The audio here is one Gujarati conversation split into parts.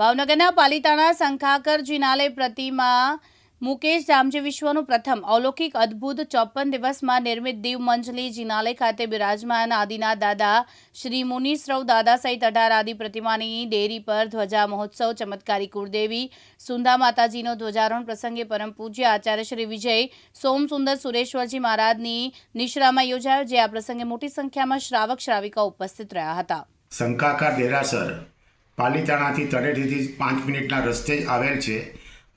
ભાવનગરના પાલિતાણા શંખાકર જિનાલય પ્રતિમા મુકેશ જામજી વિશ્વનું પ્રથમ અલૌકિક અદ્ભુત ચોપન દિવસમાં નિર્મિત દીવ મંજલી જિનાલય ખાતે બિરાજમાન આદિના દાદા શ્રી મુનિશ્રવ દાદા સહિત અઢાર આદિ પ્રતિમાની ડેરી પર ધ્વજા મહોત્સવ, ચમત્કારી કુળદેવી, સુંદા માતાજીનો ધ્વજારોહણ પ્રસંગે પરમ પૂજ્ય આચાર્ય શ્રી વિજય સોમસુંદર સુરેશ્વરજી મહારાજની નિશ્રામાં યોજાયો, જે આ પ્રસંગે મોટી સંખ્યામાં શ્રાવક શ્રાવિકા ઉપસ્થિત રહ્યા હતા. શંકાકાર દેરાસર પાલીતાણાથી તળેટીથી પાંચ મિનિટના રસ્તે જ આવેલ છે.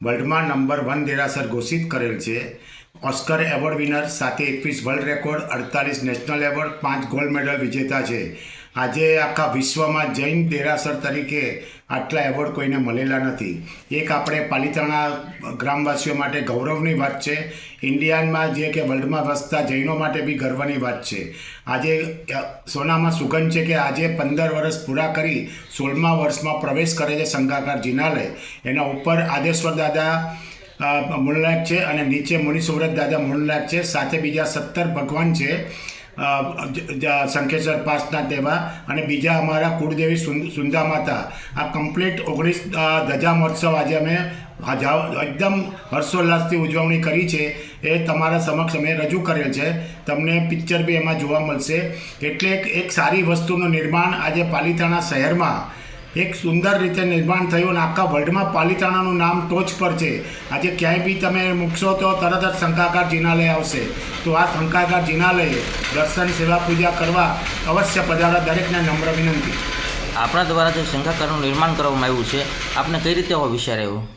વર્લ્ડમાં નંબર વન દેરાસર ઘોષિત કરેલ છે. ઓસ્કર એવોર્ડ વિનર સાથે એકવીસ વર્લ્ડ રેકોર્ડ, અડતાલીસ નેશનલ એવોર્ડ, પાંચ ગોલ્ડ મેડલ વિજેતા છે. આજે આખા વિશ્વમાં જૈન દેરાસર તરીકે આટલા એવોર્ડ કોઈને મળેલા નથી. એક આપણે પાલિતાણા ગ્રામવાસીઓ માટે ગૌરવની વાત છે. ઇન્ડિયામાં જે કે વર્લ્ડમાં વસતા જૈનો માટે બી ગર્વની વાત છે. આજે સોનામાં સુગંધ છે કે આજે પંદર વર્ષ પૂરા કરી સોળમા વર્ષમાં પ્રવેશ કરે છે શંકાકાર જિનાલય. એના ઉપર આદેશ્વર દાદા અ, છે અને નીચે મુનિ સુવ્રત દાદા મૂળલાયક છે. સાથે બીજા સત્તર ભગવાન છે. શંખેશ્વર પાસના તેવા અને બીજા અમારા કુળદેવી સુંદા માતા. આ કમ્પ્લીટ ઓગણીસ ધજા મહોત્સવ આજે અમે એકદમ હર્ષોલ્લાસથી ઉજવણી કરી છે. એ તમારા સમક્ષ અમે રજૂ કરેલ છે. તમને પિક્ચર બી એમાં જોવા મળશે. એટલે એક સારી વસ્તુનું નિર્માણ આજે પાલિતાણા શહેરમાં એક સુંદર રીતે નિર્માણ થયું અને આખા વર્લ્ડમાં પાલિતાણાનું નામ ટોચ પર છે. આજે ક્યાંય બી તમે મૂકશો તો તરત જ શંકાકાર જિનાલય આવશે. તો આ શંકાકાર જિનાલયે દર્શન, સેવા, પૂજા કરવા અવશ્ય પધારવા દરેકને નમ્ર વિનંતી. આપણા દ્વારા જે શંકાકારનું નિર્માણ કરવામાં આવ્યું છે, આપને કઈ રીતે આવો વિચાર આવ્યો?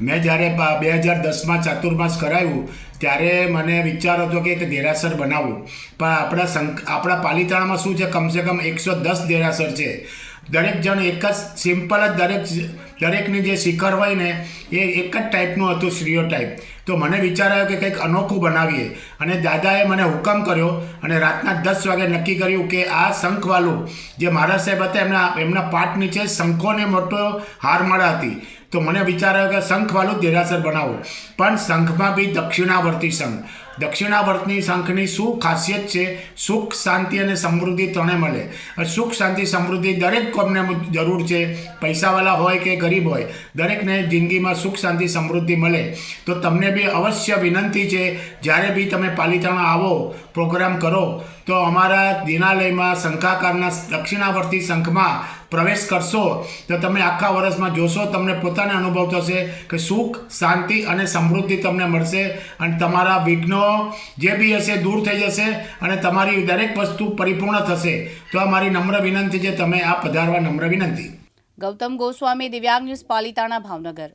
મેં જ્યારે બે હજાર દસમાં ચાતુર્માસ કરાવ્યું ત્યારે મને વિચાર હતો કે એક દેરાસર બનાવવું પણ આપણા સંક આપણા પાલિતાણામાં શું છે? કમસે કમ એકસો દસ દેરાસર છે. દરેક જણ એક જ સિમ્પલ જ દરેક દરેકની જે શિખર હોય ને, એ એક જ ટાઈપનું હતું, સ્ત્રીઓ ટાઈપ. તો મને વિચાર આવ્યો કે કંઈક અનોખું બનાવીએ. અને દાદાએ મને હુકમ કર્યો અને રાતના દસ વાગે નક્કી કર્યું કે આ શંખવાલું જે મહારાજ સાહેબ હતા, એમના એમના પાઠ નીચે શંખોને મોટો હારમાળા હતી. તો મને વિચાર આવ્યો કે શંખવાળું દેરાસર બનાવો. પણ શંખમાં બી દક્ષિણાવર્તી શંખ. દક્ષિણાવર્તની શંખની શું ખાસિયત છે? સુખ, શાંતિ અને સમૃદ્ધિ ત્રણે મળે. સુખ, શાંતિ, સમૃદ્ધિ દરેક કોમને જરૂર છે. પૈસાવાળા હોય કે ગરીબ હોય, દરેકને જિંદગીમાં સુખ, શાંતિ, સમૃદ્ધિ મળે. તો તમને બી અવશ્ય વિનંતી છે, જ્યારે બી તમે પાલિતાણા આવો, પ્રોગ્રામ કરો તો અમારા દિનાલયમાં, શંખાકારના દક્ષિણાવર્તી શંખમાં પ્રવેશ કરશો, તો તમે આખા વર્ષમાં જોશો, તમને પોતાને અનુભવ થશે કે સુખ, શાંતિ અને સમૃદ્ધિ તમને મળશે. અને તમારા વિઘ્નો જે બી હશે, દૂર થઈ જશે અને તમારી દરેક વસ્તુ પરિપૂર્ણ થશે. તો આ મારી નમ્ર વિનંતી છે, તમે આ પધારવા નમ્ર વિનંતી. ગૌતમ ગોસ્વામી, દિવ્યાંગ ન્યૂઝ પાલિતાણા ભાવનગર.